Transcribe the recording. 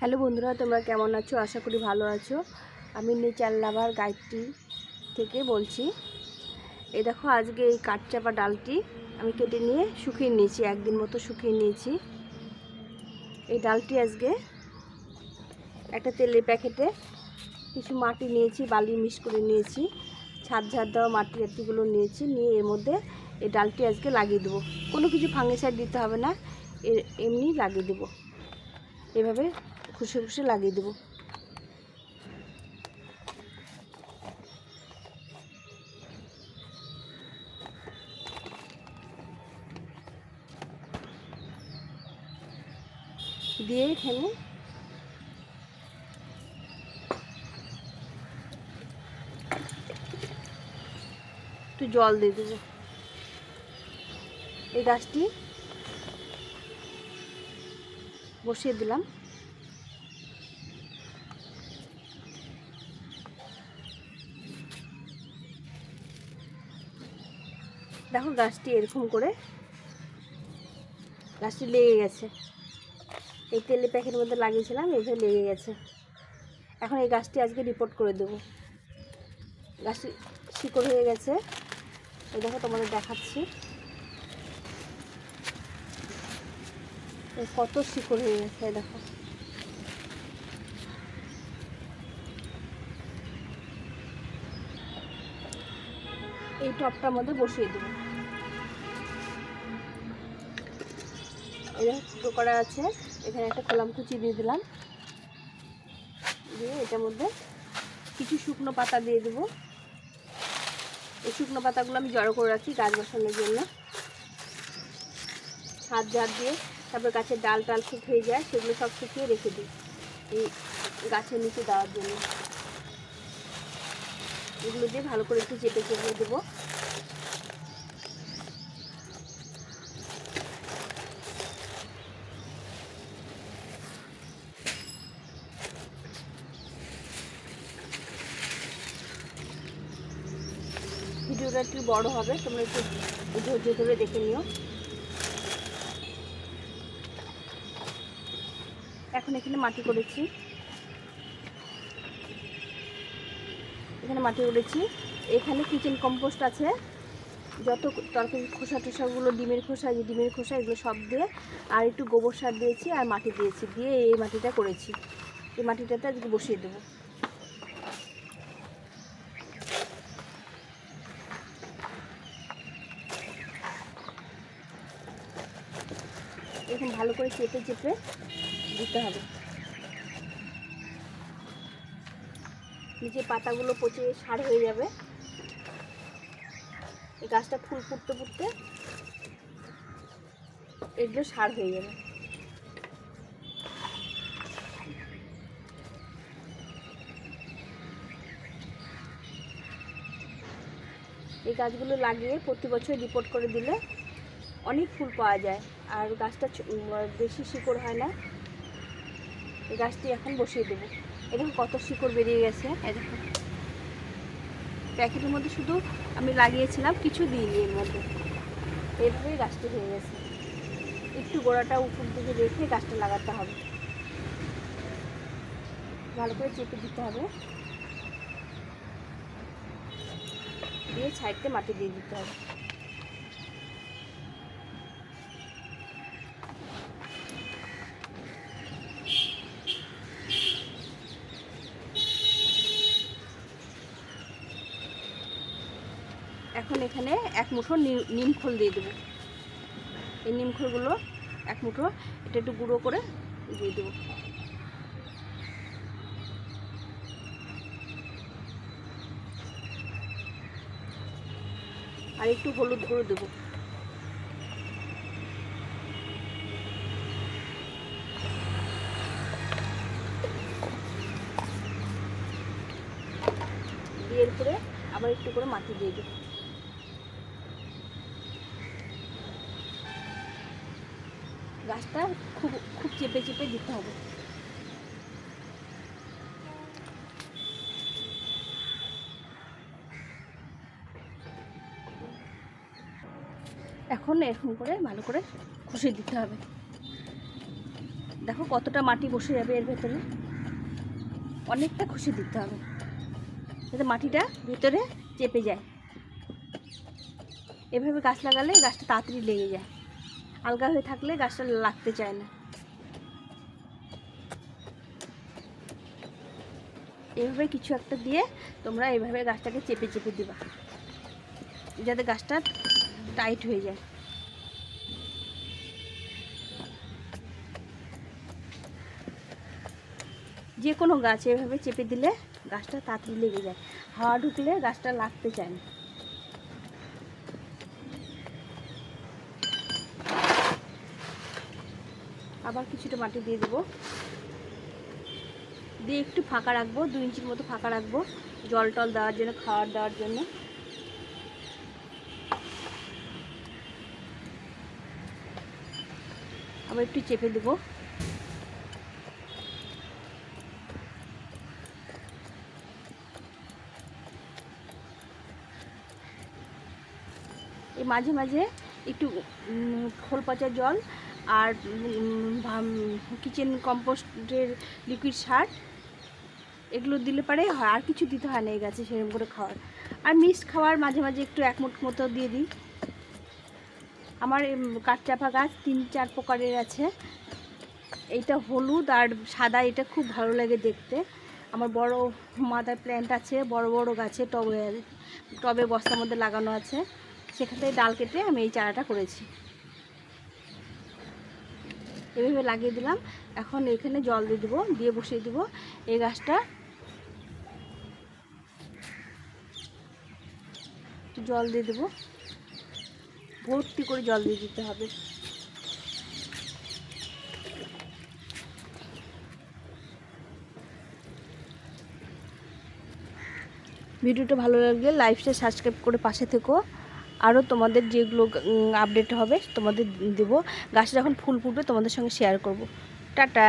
Hello বন্ধুরা, তোমরা কেমন আছো? আশা করি ভালো আছো। আমি নেচার লাভার গাইডটি থেকে বলছি। এই দেখো, আজকে এই কাঠচাপা ডালটি আমি কেটে নিয়ে শুকিয়ে নিয়েছি, একদিন মতো শুকিয়ে নিয়েছি। এই ডালটি আজকে একটা তেলের প্যাকেটে কিছু মাটি নিয়েছি, বালি মিক্স করে নিয়েছি, ছাদ ঝাড় দেওয়া মাটি টাটিগুলো নিয়েছি, নিয়ে এর মধ্যে এই ডালটি আজকে লাগিয়ে দেবো। কোনো কিছু ফাঙ্গিসাইড দিতে হবে না এমনি লাগিয়ে দেবো। এভাবে খুশে খুশি লাগিয়ে দেবো। দিয়ে এখানে একটু জল দিয়ে দেবো এই গাছটি বসিয়ে দিলাম। দেখো গাছটি এরকম করে। গাছটি লেগে গেছে। এই তেলের প্যাকেটের মধ্যে লাগিয়েছিলাম এইভাবে লেগে গেছে। এখন এই গাছটি আজকে রিপোর্ট করে দেবো। গাছটি শিকড় হয়ে গেছে। এই দেখো তোমাদের দেখাচ্ছি। কত শিকড় হয়ে গেছে দেখো। এই টপটার মধ্যে বসিয়ে দেবো। ফুটো করা আছে। এখানে একটা কলাম কুচি দিয়ে দিলাম। দিয়ে এটার মধ্যে কিছু শুকনো পাতা দিয়ে দেবো। এই শুকনো পাতাগুলো আমি জড়ো করে রাখি গাছ বসানোর জন্য। হাত ঝাড় দিয়ে তারপর গাছের ডাল টাল শুকিয়ে যায়, সেগুলো সব শুকিয়ে রেখে দিই এই গাছের নিচে দেওয়ার জন্য। এগুলো দিয়ে ভালো করে একটু চেপে চেপে দেবো। ভিডিওটা একটু বড় হবে, তোমরা একটু ধৈর্য ধরে দেখে নিও। এখন এখানে মাটি করেছি। এখানে মাটি করেছি। এখানে কিচেন কম্পোস্ট আছে। যত তরকারি খোসা টোসাগুলো, ডিমের খোসা যে ডিমের খোসা, এগুলো সব দিয়ে আর একটু গোবর সার দিয়েছি আর মাটি দিয়েছি, দিয়ে এই মাটিটা করেছি। এই মাটিটাতে আজকে বসিয়ে দেবো। এখন ভালো করে চেপে চেপে দিতে হবে। নিচে পাতাগুলো পচে সার হয়ে যাবে। এই গাছটা ফুল ফুটতে ফুটতে এগুলো সার হয়ে যাবে। এই গাছগুলো লাগিয়ে প্রতি বছর রিপোর্ট করে দিলে অনেক ফুল পাওয়া যায়। আর গাছটা বেশি শিকড় হয় না। এই গাছটি এখন বসিয়ে দেবো। এরকম কত শিকড় বেরিয়ে গেছে। দেখো। প্যাকেটের মধ্যে শুধু আমি লাগিয়েছিলাম, কিছু দিইনি এর মধ্যে। এইভাবেই গাছটি হয়ে গেছে। একটু গোড়াটা উপর দিকে রেখে গাছটা লাগাতে হবে। ভালো করে চেপে দিতে হবে। দিয়ে সাইডতে মাটি দিয়ে দিতে হবে। এখন এখানে এক মুঠো নি- নিম খোল দিয়ে দেবো। এই নিম খোলগুলো এক মুঠো, এটা একটু গুঁড়ো করে দিয়ে দেবো। আর একটু হলুদ গুঁড়ো দেবো। দিয়ে এরপরে আবার একটু করে মাটি দিয়ে দেবো। গাছটা খুব খুব চেপে চেপে দিতে হবে। এখন এরকম করে ভালো করে খুশি দিতে হবে। দেখো কতটা মাটি বসে যাবে এর ভেতরে। অনেকটা খুশি দিতে হবে, যাতে মাটিটা ভেতরে চেপে যায়। এভাবে গাছ লাগালে গাছটা তাড়াতাড়ি লেগে যায়। আলগা হয়ে থাকলে গাছটা লাগতে চায় না। এভাবে কিছু একটা দিয়ে তোমরা এইভাবে গাছটাকে চেপে চেপে দিবা, যাতে গাছটা টাইট হয়ে যায়। যে কোনো গাছ এভাবে চেপে দিলে গাছটা তাড়াতাড়ি লেগে যায়। হাওয়া ঢুকলে গাছটা লাগতে চায় না। আবার কিছুটা মাটি দিয়ে দেবো। দিয়ে একটু ফাঁকা রাখব, দু ইঞ্চির মতো ফাঁকা রাখব, জল টল দেওয়ার জন্য খাবার দেওয়ার জন্য। আবার একটু চেপে দেবো। মাঝে মাঝে একটু খোল পচা জল আর কিচেন কম্পোস্টের লিকুইড সার, এগুলো দিলে পারে হয়, আর কিছু দিতে হয় না এই গাছে সেরকম করে খাওয়ার। আর মিক্সড খাওয়ার মাঝে মাঝে একটু এক মুঠ মতো দিয়ে দিই। আমার কাঠচাপা গাছ তিন চার প্রকারের আছে। এইটা হলুদ আর সাদা, এটা খুব ভালো লাগে দেখতে। আমার বড় মাদার প্ল্যান্ট আছে, বড় বড় গাছে টবে টবে বস্তার মধ্যে লাগানো আছে। সেখান থেকে ডাল কেটে আমি এই চারাটা করেছি। এভাবে লাগিয়ে দিলাম। এখন এখানে জল দিয়ে দেবো, দিয়ে বসিয়ে দেবো। এই গাছটা জল দিয়ে দেবো। ভর্তি করে জল দিয়ে দিতে হবে। ভিডিওটা ভালো লাগলে লাইভটা সাবস্ক্রাইব করে পাশে থেকো। আরও তোমাদের যেগুলো আপডেট হবে তোমাদের দেবো। গাছে যখন ফুল ফুটবে তোমাদের সঙ্গে শেয়ার করব। টাটা।